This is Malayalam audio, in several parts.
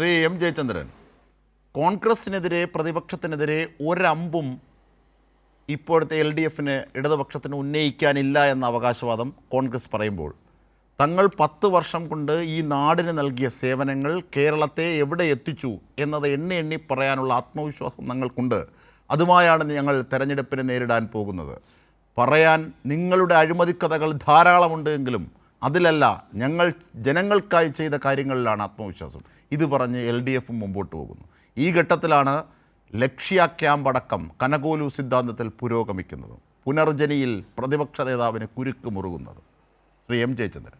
ശ്രീ എം ജയചന്ദ്രൻ കോൺഗ്രസിനെതിരെ പ്രതിപക്ഷത്തിനെതിരെ ഒരമ്പും ഇപ്പോഴത്തെ എൽ ഡി എഫിന് ഇടതുപക്ഷത്തിന് ഉന്നയിക്കാനില്ല എന്ന അവകാശവാദം കോൺഗ്രസ് പറയുമ്പോൾ തങ്ങൾ പത്ത് വർഷം കൊണ്ട് ഈ നാടിന് നൽകിയ സേവനങ്ങൾ കേരളത്തെ എവിടെ എത്തിച്ചു എന്നത് എണ്ണി എണ്ണി പറയാനുള്ള ആത്മവിശ്വാസം ഞങ്ങൾക്കുണ്ട്. അതുമായാണ് ഞങ്ങൾ തെരഞ്ഞെടുപ്പിനെ നേരിടാൻ പോകുന്നത്. പറയാൻ നിങ്ങളുടെ അഴിമതിക്കഥകൾ ധാരാളമുണ്ട് എങ്കിലും അതിലല്ല ഞങ്ങൾ ജനങ്ങൾക്കായി ചെയ്ത കാര്യങ്ങളിലാണ് ആത്മവിശ്വാസം. ഇത് പറഞ്ഞ് എൽ ഡി എഫും മുമ്പോട്ട് പോകുന്നു. ഈ ഘട്ടത്തിലാണ് ലക്ഷ്യ ക്യാമ്പ് അടക്കം കനകോലു സിദ്ധാന്തത്തിൽ പുരോഗമിക്കുന്നത്. പുനർജനിയിൽ പ്രതിപക്ഷ നേതാവിന് കുരുക്ക് മുറുകുന്നത്. ശ്രീ എം ജയചന്ദ്രൻ.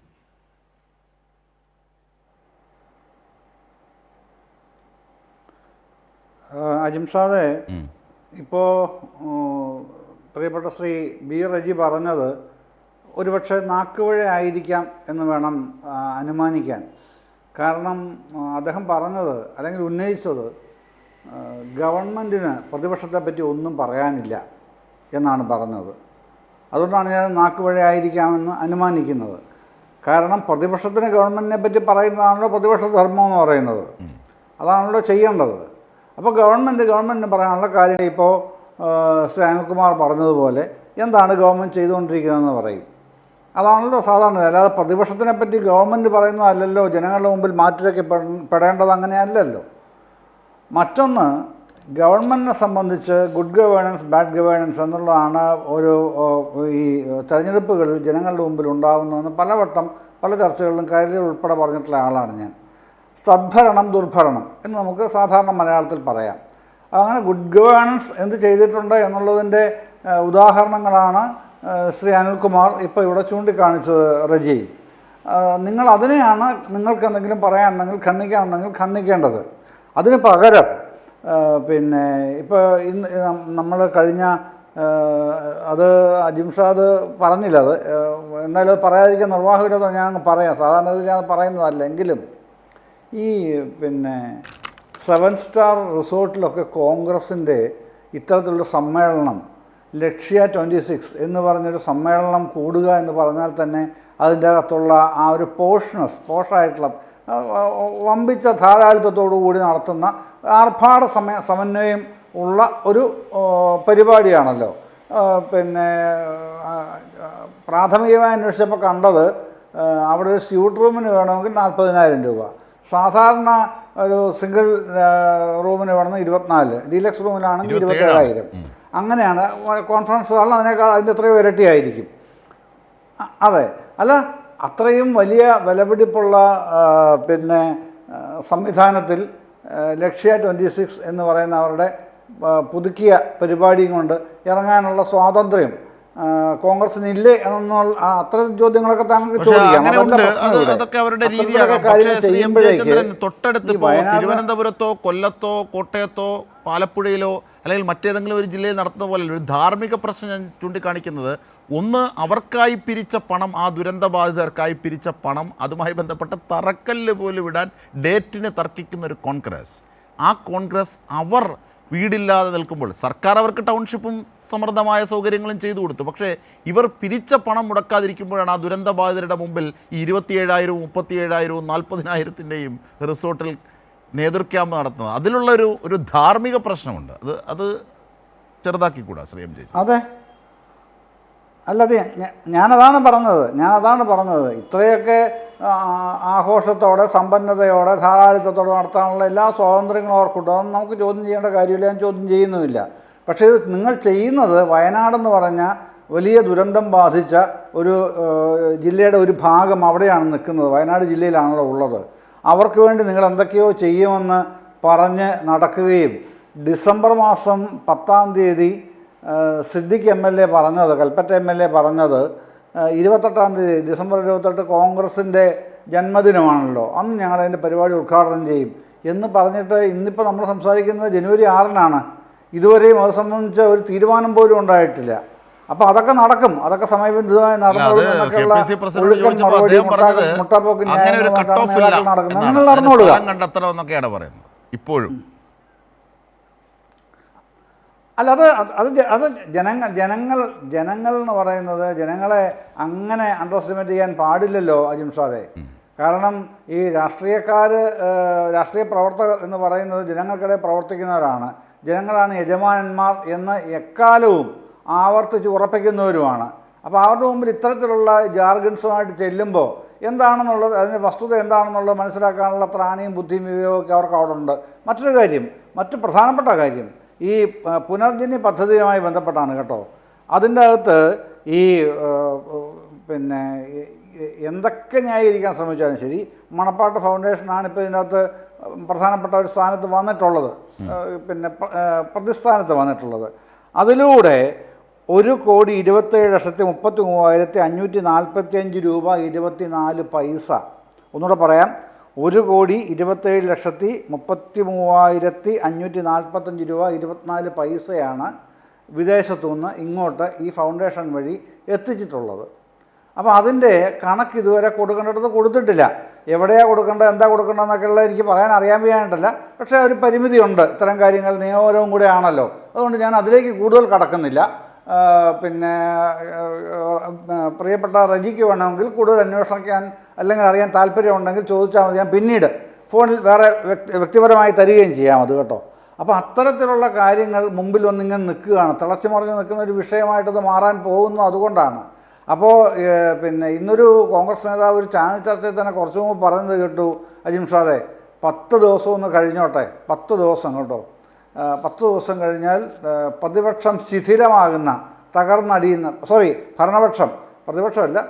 അജിംഷാദെ ഇപ്പോൾ പ്രിയപ്പെട്ട ശ്രീ ബി റജി പറഞ്ഞത് ഒരുപക്ഷെ നാക്കുവഴ ആയിരിക്കാം എന്ന് വേണം അനുമാനിക്കാൻ. കാരണം അദ്ദേഹം പറഞ്ഞത് അല്ലെങ്കിൽ ഉന്നയിച്ചത് ഗവൺമെന്റിന് പ്രതിപക്ഷത്തെപ്പറ്റി ഒന്നും പറയാനില്ല എന്നാണ് പറഞ്ഞത്. അതുകൊണ്ടാണ് ഞാൻ നാക്കുവഴയായിരിക്കാമെന്ന് അനുമാനിക്കുന്നത്. കാരണം പ്രതിപക്ഷത്തിന് ഗവൺമെന്റിനെ പറ്റി പറയുന്നതാണല്ലോ പ്രതിപക്ഷ ധർമ്മം എന്ന് പറയുന്നത്. അതാണല്ലോ ചെയ്യേണ്ടത്. അപ്പോൾ ഗവൺമെന്റ് ഗവൺമെന്റിന് പറയാനുള്ള കാര്യം ഇപ്പോൾ ശ്രീ അനിൽകുമാർ പറഞ്ഞതുപോലെ എന്താണ് ഗവൺമെന്റ് ചെയ്തുകൊണ്ടിരിക്കുന്നതെന്ന് പറയും. അതാണല്ലോ സാധാരണ. അല്ലാതെ പ്രതിപക്ഷത്തിനെ പറ്റി ഗവൺമെന്റ് പറയുന്നതല്ലല്ലോ. ജനങ്ങളുടെ മുമ്പിൽ മാറ്റിരക്കി പെടേണ്ടത് അങ്ങനെയല്ലല്ലോ. മറ്റൊന്ന് ഗവൺമെന്റിനെ സംബന്ധിച്ച് ഗുഡ് ഗവേണൻസ് ബാഡ് ഗവേണൻസ് എന്നുള്ളതാണ് ഒരു ഈ തെരഞ്ഞെടുപ്പുകളിൽ ജനങ്ങളുടെ മുമ്പിൽ ഉണ്ടാകുന്നതെന്ന് പലവട്ടം പല ചർച്ചകളിലും കാര്യങ്ങൾ ഉൾപ്പെടെ പറഞ്ഞിട്ടുള്ള ആളാണ് ഞാൻ. സദ്ഭരണം ദുർഭരണം എന്ന് നമുക്ക് സാധാരണ മലയാളത്തിൽ പറയാം. അങ്ങനെ ഗുഡ് ഗവേണൻസ് എന്ത് ചെയ്തിട്ടുണ്ട് എന്നുള്ളതിന്റെ ഉദാഹരണങ്ങളാണ് ശ്രീ അനിൽകുമാർ ഇപ്പോൾ ഇവിടെ ചൂണ്ടിക്കാണിച്ചത് റജി. നിങ്ങൾ അതിനെയാണ് നിങ്ങൾക്ക് എന്തെങ്കിലും പറയാനുണ്ടെങ്കിൽ ഖണ്ഡിക്കാനുണ്ടെങ്കിൽ ഖണ്ഡിക്കേണ്ടത്. അതിന് പകരം പിന്നെ ഇപ്പോൾ ഇന്ന് നമ്മൾ കഴിഞ്ഞ അത് അജിംഷാദ് പറഞ്ഞില്ല അത് എന്നാലും അത് പറയാതിരിക്കാൻ നിർവാഹമില്ലാതെ ഞാൻ അങ്ങ് പറയാം. സാധാരണ ഞാൻ പറയുന്നതല്ല. എങ്കിലും ഈ പിന്നെ സെവൻ സ്റ്റാർ റിസോർട്ടിലൊക്കെ കോൺഗ്രസിന്റെ ഇത്തരത്തിലുള്ള സമ്മേളനം ലക്ഷ്യ ട്വന്റി സിക്സ് എന്ന് പറഞ്ഞൊരു സമ്മേളനം കൂടുക എന്ന് പറഞ്ഞാൽ തന്നെ അതിന്റെ അകത്തുള്ള ആ ഒരു പോഷണസ് പോഷായിട്ടുള്ള വമ്പിച്ച ധാരാളിത്തത്തോടു കൂടി നടത്തുന്ന ആർഭാട സമയ സമന്വയം ഉള്ള ഒരു പരിപാടിയാണല്ലോ. പിന്നെ പ്രാഥമികമായി അന്വേഷിച്ചപ്പോൾ കണ്ടത് അവിടെ ഒരു സ്യൂട്ട് റൂമിന് വേണമെങ്കിൽ നാൽപ്പതിനായിരം രൂപ. സാധാരണ ഒരു സിംഗിൾ റൂമിന് വേണമെങ്കിൽ ഇരുപത്തിനാല് ഡീലക്സ് റൂമിലാണെങ്കിൽ ഇരുപത്തേഴായിരം. അങ്ങനെയാണ് കോൺഫറൻസ് ഹാളിൽ അതിനേക്കാൾ അതിന്റെ എത്രയോ ഇരട്ടിയായിരിക്കും അതെ. അല്ല അത്രയും വലിയ വിലപിടിപ്പുള്ള പിന്നെ സംവിധാനത്തിൽ ലക്ഷ്യ ട്വന്റി സിക്സ് എന്ന് പറയുന്ന അവരുടെ പുതുക്കിയ പരിപാടിയും കൊണ്ട് ഇറങ്ങാനുള്ള സ്വാതന്ത്ര്യം കോൺഗ്രസിന് ഇല്ലേ എന്നുള്ള അത്ര ചോദ്യങ്ങളൊക്കെ താങ്കൾക്ക് ചോദിക്കാം. തൊട്ടടുത്ത് തിരുവനന്തപുരത്തോ കൊല്ലത്തോ കോട്ടയത്തോ പാലപ്പുഴയിലോ അല്ലെങ്കിൽ മറ്റേതെങ്കിലും ഒരു ജില്ലയിൽ നടത്തുന്ന പോലെ ഒരു ധാർമ്മിക പ്രശ്നം ഞാൻ ചൂണ്ടിക്കാണിക്കുന്നത്. ഒന്ന് അവർക്കായി പിരിച്ച പണം ആ ദുരന്ത ബാധിതർക്കായി പിരിച്ച പണം അതുമായി ബന്ധപ്പെട്ട തറക്കല്ല് പോലും ഇടാൻ ഡേറ്റിന് തർക്കിക്കുന്ന ഒരു കോൺഗ്രസ്. ആ കോൺഗ്രസ് അവർ വീടില്ലാതെ നിൽക്കുമ്പോൾ സർക്കാർ അവർക്ക് ടൗൺഷിപ്പും സമൃദ്ധമായ സൗകര്യങ്ങളും ചെയ്തു കൊടുത്തു. പക്ഷേ ഇവർ പിരിച്ച പണം മുടക്കാതിരിക്കുമ്പോഴാണ് ആ ദുരന്ത ബാധിതരുടെ മുമ്പിൽ ഈ ഇരുപത്തിയേഴായിരവും മുപ്പത്തിയേഴായിരവും നാൽപ്പതിനായിരത്തിന്റെയും റിസോർട്ടിൽ നേതൃ ക്യാമ്പ് നടത്തുന്നത്. അതിലുള്ള ഒരു ധാർമ്മിക പ്രശ്നമുണ്ട്. അത് അത് ചെറുതാക്കിക്കൂടാ ശ്രീ എം ജെ അതെ. അല്ലാതെ ഞാനതാണ് പറഞ്ഞത്. ഞാനതാണ് പറഞ്ഞത്. ഇത്രയൊക്കെ ആഘോഷത്തോടെ സമ്പന്നതയോടെ ധാരാളിത്തത്തോടെ നടത്താനുള്ള എല്ലാ സ്വാതന്ത്ര്യങ്ങളും അവർക്കുണ്ട്. അതൊന്നും നമുക്ക് ചോദ്യം ചെയ്യേണ്ട കാര്യമില്ല. ഞാൻ ചോദ്യം ചെയ്യുന്നുമില്ല. പക്ഷേ ഇത് നിങ്ങൾ ചെയ്യുന്നത് വയനാടെന്ന് പറഞ്ഞ വലിയ ദുരന്തം ബാധിച്ച ഒരു ജില്ലയുടെ ഒരു ഭാഗം അവിടെയാണ് നിൽക്കുന്നത്. വയനാട് ജില്ലയിലാണല്ലോ ഉള്ളത്. അവർക്ക് വേണ്ടി നിങ്ങൾ എന്തൊക്കെയോ ചെയ്യുമെന്ന് പറഞ്ഞ് നടക്കുകയും ഡിസംബർ മാസം പത്താം തീയതി സിദ്ദിഖ് എം എൽ എ പറഞ്ഞത് കൽപ്പറ്റ എം എൽ എ പറഞ്ഞത് ഇരുപത്തെട്ടാം തീയതി ഡിസംബർ ഇരുപത്തെട്ട് കോൺഗ്രസിന്റെ ജന്മദിനമാണല്ലോ. അന്ന് ഞങ്ങൾ അതിന്റെ പരിപാടി ഉദ്ഘാടനം ചെയ്യും. എന്ന് പറഞ്ഞിട്ട് ഇന്നിപ്പോൾ നമ്മൾ സംസാരിക്കുന്നത് ജനുവരി ആറിനാണ്. ഇതുവരെയും അത് സംബന്ധിച്ച ഒരു തീരുമാനം പോലും ഉണ്ടായിട്ടില്ല. അപ്പോൾ അതൊക്കെ നടക്കും. അതൊക്കെ സമയബന്ധിതമായി നടന്നോളും നടന്നോളുക. കണ്ടെത്തണമെന്നൊക്കെയാണ് പറയുന്നത്. ഇപ്പോഴും. അല്ല അത് അത് അത് ജനങ്ങൾ ജനങ്ങൾ ജനങ്ങൾ എന്ന് പറയുന്നത് ജനങ്ങളെ അങ്ങനെ അണ്ടർ എസ്റ്റിമേറ്റ് ചെയ്യാൻ പാടില്ലല്ലോ അജിംഷാദെ കാരണം ഈ രാഷ്ട്രീയക്കാർ രാഷ്ട്രീയ പ്രവർത്തകർ എന്ന് പറയുന്നത് ജനങ്ങൾക്കിടെ പ്രവർത്തിക്കുന്നവരാണ്. ജനങ്ങളാണ് യജമാനന്മാർ എന്ന് എക്കാലവും ആവർത്തിച്ച് ഉറപ്പിക്കുന്നവരുമാണ്. അപ്പോൾ അവരുടെ മുമ്പിൽ ഇത്തരത്തിലുള്ള ജാർഗൻസുമായിട്ട് ചെല്ലുമ്പോൾ എന്താണെന്നുള്ളത് അതിന്റെ വസ്തുത എന്താണെന്നുള്ളത് മനസ്സിലാക്കാനുള്ള ത്രാണിയും ബുദ്ധിയും വിവേകമൊക്കെ അവർക്ക് അവിടെ ഉണ്ട് മറ്റൊരു കാര്യം മറ്റു പ്രധാനപ്പെട്ട കാര്യം ഈ പുനർജനി പദ്ധതിയുമായി ബന്ധപ്പെട്ടാണ് കേട്ടോ. അതിന്റെ അകത്ത് ഈ പിന്നെ എന്തൊക്കെ ന്യായീകരിക്കാൻ ശ്രമിച്ചാലും ശരി മണപ്പാട്ട് ഫൗണ്ടേഷനാണ് ഇപ്പോൾ ഇതിനകത്ത് പ്രധാനപ്പെട്ട ഒരു സ്ഥാനത്ത് വന്നിട്ടുള്ളത്. പിന്നെ പ്ര- പ്രതിസ്ഥാനത്ത് വന്നിട്ടുള്ളത്. അതിലൂടെ ഒരു കോടി ഇരുപത്തേഴ് ലക്ഷത്തി മുപ്പത്തി മൂവായിരത്തി അഞ്ഞൂറ്റി നാൽപ്പത്തി അഞ്ച് രൂപ ഇരുപത്തി നാല് പൈസ. ഒന്നുകൂടെ പറയാം. ഒരു കോടി ഇരുപത്തേഴ് ലക്ഷത്തി മുപ്പത്തി മൂവായിരത്തി അഞ്ഞൂറ്റി നാൽപ്പത്തഞ്ച് രൂപ ഇരുപത്തിനാല് പൈസയാണ് വിദേശത്തു നിന്ന് ഇങ്ങോട്ട് ഈ ഫൗണ്ടേഷൻ വഴി എത്തിച്ചിട്ടുള്ളത്. അപ്പോൾ അതിന്റെ കണക്ക് ഇതുവരെ കൊടുക്കേണ്ടത് കൊടുത്തിട്ടില്ല. എവിടെയാണ് കൊടുക്കേണ്ടത് എന്താ കൊടുക്കേണ്ടതെന്നൊക്കെ ഉള്ളത് എനിക്ക് പറയാൻ അറിയാൻ വയ്യാണ്ടല്ല പക്ഷേ ഒരു പരിമിതിയുണ്ട്. ഇത്തരം കാര്യങ്ങൾ നിയമപരവും കൂടെ ആണല്ലോ. അതുകൊണ്ട് ഞാൻ അതിലേക്ക് കൂടുതൽ കടക്കുന്നില്ല. പിന്നെ പ്രിയപ്പെട്ട റജിക്ക് വേണമെങ്കിൽ കൂടുതൽ അന്വേഷിക്കാൻ അല്ലെങ്കിൽ അറിയാൻ താല്പര്യമുണ്ടെങ്കിൽ ചോദിച്ചാൽ മതി. ഞാൻ പിന്നീട് ഫോണിൽ വേറെ വ്യക്തി വ്യക്തിപരമായി തരികയും ചെയ്യാം അത് കേട്ടോ. അപ്പോൾ അത്തരത്തിലുള്ള കാര്യങ്ങൾ മുമ്പിൽ വന്നിങ്ങനെ നിൽക്കുകയാണ്. തിളച്ചു മറിഞ്ഞ് നിൽക്കുന്ന ഒരു വിഷയമായിട്ടത് മാറാൻ പോകുന്നു അതുകൊണ്ടാണ്. അപ്പോൾ പിന്നെ ഇന്നൊരു കോൺഗ്രസ് നേതാവ് ഒരു ചാനൽ ചർച്ചയിൽ തന്നെ കുറച്ചും മുമ്പ് പറയുന്നത് കേട്ടു. അജിം ഷാദെ പത്ത് ദിവസം ഒന്ന് കഴിഞ്ഞോട്ടെ? പത്ത് ദിവസം കേട്ടോ. പത്ത് ദിവസം കഴിഞ്ഞാൽ പ്രതിപക്ഷം ശിഥിലമാകുന്ന തകർന്നടിയുന്ന സോറി ഭരണപക്ഷം പ്രതിപക്ഷമല്ല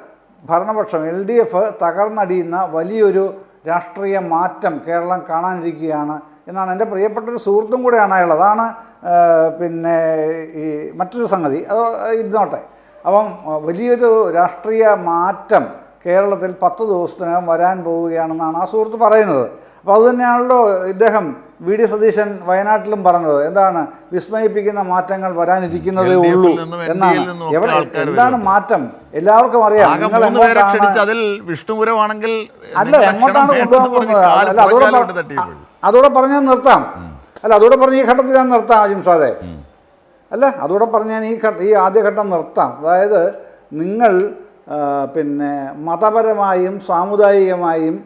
ഭരണപക്ഷം എൽ ഡി എഫ് തകർന്നടിയുന്ന വലിയൊരു രാഷ്ട്രീയ മാറ്റം കേരളം കാണാനിരിക്കുകയാണ് എന്നാണ് എന്റെ പ്രിയപ്പെട്ട ഒരു സുഹൃത്തും കൂടെയാണ് അയാൾ. അതാണ് പിന്നെ ഈ മറ്റൊരു സംഗതി. അത് ഇരുന്നോട്ടെ. അപ്പം വലിയൊരു രാഷ്ട്രീയ മാറ്റം കേരളത്തിൽ പത്ത് ദിവസത്തിനകം വരാൻ പോവുകയാണെന്നാണ് ആ സുഹൃത്ത് പറയുന്നത്. അപ്പോൾ അതുതന്നെയാണല്ലോ ഇദ്ദേഹം വി ഡി സതീശൻ വയനാട്ടിലും പറഞ്ഞത്. എന്താണ്? വിസ്മയിപ്പിക്കുന്ന മാറ്റങ്ങൾ വരാനിരിക്കുന്നതേ ഉള്ളൂ എന്നാണ്. എവിടെ എന്താണ് മാറ്റം? എല്ലാവർക്കും അറിയാം. നിങ്ങൾ എങ്ങോട്ടാണ് അല്ല എങ്ങോട്ടാണ് കൊണ്ടുപോകുന്നത് അതോടെ അതോടെ പറഞ്ഞ് നിർത്താം. അല്ല അതോടെ പറഞ്ഞ് ഈ ഘട്ടത്തിൽ ഞാൻ നിർത്താം അജിംഷാദെ അല്ല അതോടെ പറഞ്ഞ് ഞാൻ ഈ ഘട്ട ഈ ആദ്യഘട്ടം നിർത്താം. അതായത് നിങ്ങൾ പിന്നെ മതപരമായും സാമുദായികമായും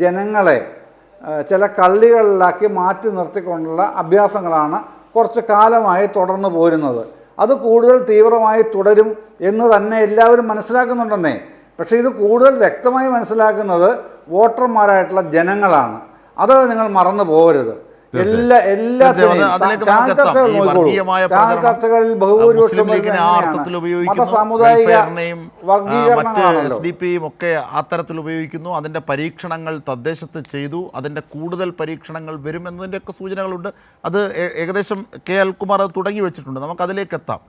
ജനങ്ങളെ ചില കള്ളികളിലാക്കി മാറ്റി നിർത്തിക്കൊണ്ടുള്ള അഭ്യാസങ്ങളാണ് കുറച്ച് കാലമായി തുടർന്നു പോരുന്നത്. അത് കൂടുതൽ തീവ്രമായി തുടരും എന്ന് തന്നെ എല്ലാവരും മനസ്സിലാക്കുന്നുണ്ടെന്നേ. പക്ഷേ ഇത് കൂടുതൽ വ്യക്തമായി മനസ്സിലാക്കുന്നത് വോട്ടർമാരായിട്ടുള്ള ജനങ്ങളാണ്. അത് നിങ്ങൾ മറന്നു പോകരുത്. എല്ലാ എല്ലാ തീർച്ചയായും. അത് അതിലേക്ക് നമുക്ക് എത്താം. ഈ വർഗീയമായ പ്രചരണം, ചർച്ചകളിൽ ആ, ബഹുഭൂരിപക്ഷം മതസാമുദായിക വർഗീകരണങ്ങളാണല്ലോ ഡി പിയും ഒക്കെ അത്തരത്തിൽ തരത്തിൽ ഉപയോഗിക്കുന്നു. അതിന്റെ പരീക്ഷണങ്ങൾ തദ്ദേശത്ത് ചെയ്തു. അതിന്റെ കൂടുതൽ പരീക്ഷണങ്ങൾ വരും എന്നതിന്റെയൊക്കെ സൂചനകളുണ്ട്. അത് ഏകദേശം കെ. അൽകുമാർ അത് തുടങ്ങി വെച്ചിട്ടുണ്ട്. നമുക്ക് അതിലേക്ക് എത്താം.